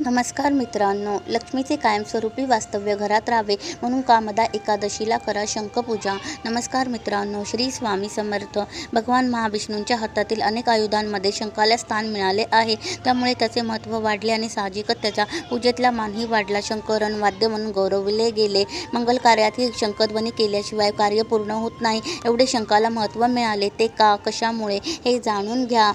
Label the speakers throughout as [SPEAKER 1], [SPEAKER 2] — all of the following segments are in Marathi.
[SPEAKER 1] नमस्कार मित्रांनो लक्ष्मीचे कायमस्वरूपी वास्तव्य घरात राहावे म्हणून कामदा एकादशीला करा शंखपूजा. नमस्कार मित्रांनो श्री स्वामी समर्थ. भगवान महाविष्णूंच्या हातातील अनेक आयुधांमध्ये शंखाला स्थान मिळाले आहे. त्यामुळे त्याचे महत्त्व वाढले आणि साहजिकच त्याच्या पूजेतला मानही वाढला. शंकरण वाद्य म्हणून गौरवले गेले. मंगल कार्यातही शंखध्वनी केल्याशिवाय कार्य पूर्ण होत नाही. एवढे शंखाला महत्त्व मिळाले ते का कशामुळे हे जाणून घ्या.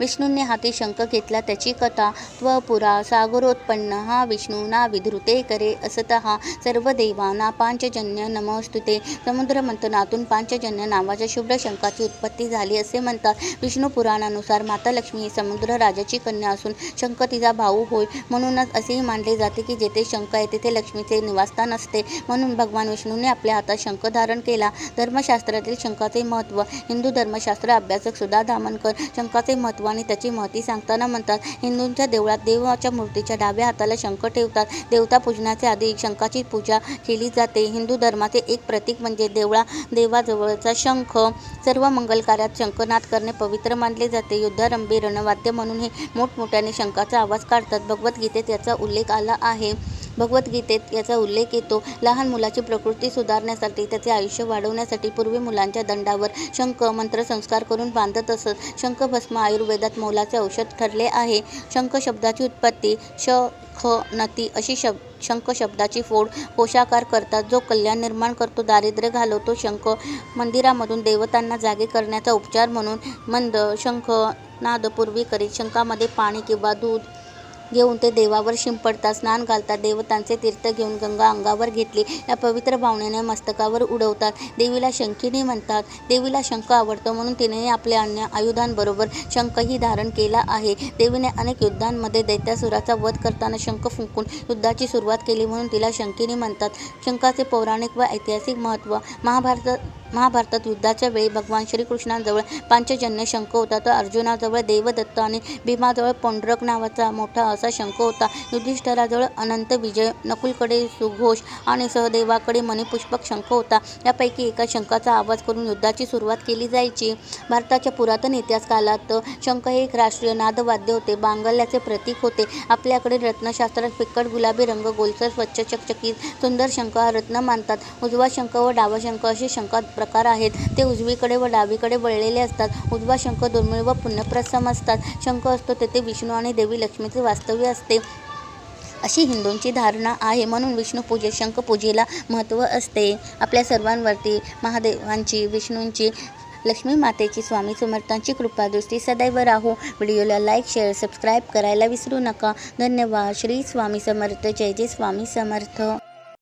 [SPEAKER 1] विष्णूंनी हाती शंख घेतला त्याची कथा त्वपुरा सागरोत्पन्न हा विष्णू ना विधृते करे असतः सर्व देवाना पांचजन्य नमस्तुते. समुद्र मंथनातून पांचजन्य नावाच्या शुभ्र शंखाची उत्पत्ती झाली असे म्हणतात. विष्णू पुराणानुसार माता लक्ष्मी ही समुद्र राजाची कन्या असून शंख तिचा भाऊ होय. म्हणूनच असेही मानले जाते की जेथे शंख आहे तेथे लक्ष्मीचे निवासस्थान असते म्हणून भगवान विष्णूने आपल्या हातात शंख धारण केला. धर्मशास्त्रातील शंखाचे महत्त्व हिंदू धर्मशास्त्र अभ्यासक सुधा धामणकर शंखाचे महत्त्व आणि त्याची महती सांगताना म्हणतात हिंदूंच्या देवळात देवाच्या मूर्तीच्या डाव्या हाताला शंख ठेवतात. देवता पूजनाच्या आधी शंखाची पूजा केली जाते. हिंदू धर्माचे एक प्रतीक म्हणजे देवळा देवाजवळचा शंख. सर्व मंगल कार्यात शंखनाद करणे पवित्र मानले जाते. युद्धारंभी रणवाद्य म्हणून हे मोठमोठ्याने शंखाचा आवाज काढतात. भगवद्गीतेत याचा उल्लेख आला आहे. भगवद्गीतेत याचा उल्लेख येतो. लहान मुलाची प्रकृती सुधारण्यासाठी त्याचे आयुष्य वाढवण्यासाठी पूर्वी मुलांच्या दंडावर शंख मंत्रसंस्कार करून बांधत असत. शंखभस्म आयुर्वेदात मोलाचे औषध ठरले आहे. शंख शब्दाची उत्पत्ती श ख नती अशी शब शंख शब्दाची फोड पोषाकार करतात. जो कल्याण निर्माण करतो दारिद्र्य घालवतो शंख मंदिरामधून देवतांना जागे करण्याचा उपचार म्हणून मंद शंख नाद पूर्वी करीत. शंखामध्ये पाणी किंवा दूध घेऊन ते देवावर शिंपडतात. स्नान घालतात. देवतांचे तीर्थ घेऊन गंगा अंगावर घेतली. या पवित्र भावनेने मस्तकावर उडवतात. देवीला शंखिनी म्हणतात. देवीला शंख आवडतो म्हणून तिने आपल्या अन्य आयुधांबरोबर शंखही धारण केला आहे. देवीने अनेक युद्धांमध्ये दैत्यासुराचा वध करताना शंख फुंकून युद्धाची सुरुवात केली म्हणून तिला शंखिनी म्हणतात. शंखाचे पौराणिक व ऐतिहासिक महत्त्व. महाभारत महाभारतात युद्धाच्या वेळी भगवान श्रीकृष्णांजवळ पांचजन्य शंख होता. तर अर्जुनाजवळ देवदत्त आणि भीमाजवळ पोंडरक नावाचा मोठा असा शंख होता. युधिष्ठराजवळ अनंत विजय नकुलकडे सुघोष आणि सहदेवाकडे मणिपुष्पक शंख होता. यापैकी एका शंखाचा आवाज करून युद्धाची सुरुवात केली जायची. भारताच्या पुरातन इतिहास काळात शंख हे एक राष्ट्रीय नादवाद्य होते. बांगल्याचे प्रतीक होते. आपल्याकडे रत्नशास्त्रात फिक्कट गुलाबी रंग गोलसर स्वच्छ चकचकीत सुंदर शंख हा रत्न मानतात. उजवा शंख व डावा शंख असे शंखात प्रकार आहेत. ते उजवीकडे व डावीकडे वळलेले असतात. उजवा शंख दुर्मिळ व पुण्यप्रसम असतात. शंख असतो तेथे विष्णू आणि देवी लक्ष्मीचे वास्तव्य असते. अशी हिंदूंची धारणा आहे. म्हणून विष्णू पूजे शंख पूजेला महत्त्व असते. आपल्या सर्वांवरती महादेवांची विष्णूंची लक्ष्मी मातेची स्वामी समर्थांची कृपादृष्टी सदैव राहो. व्हिडिओला लाईक शेअर सबस्क्राईब करायला विसरू नका. धन्यवाद. श्री स्वामी समर्थ. जय जय स्वामी समर्थ.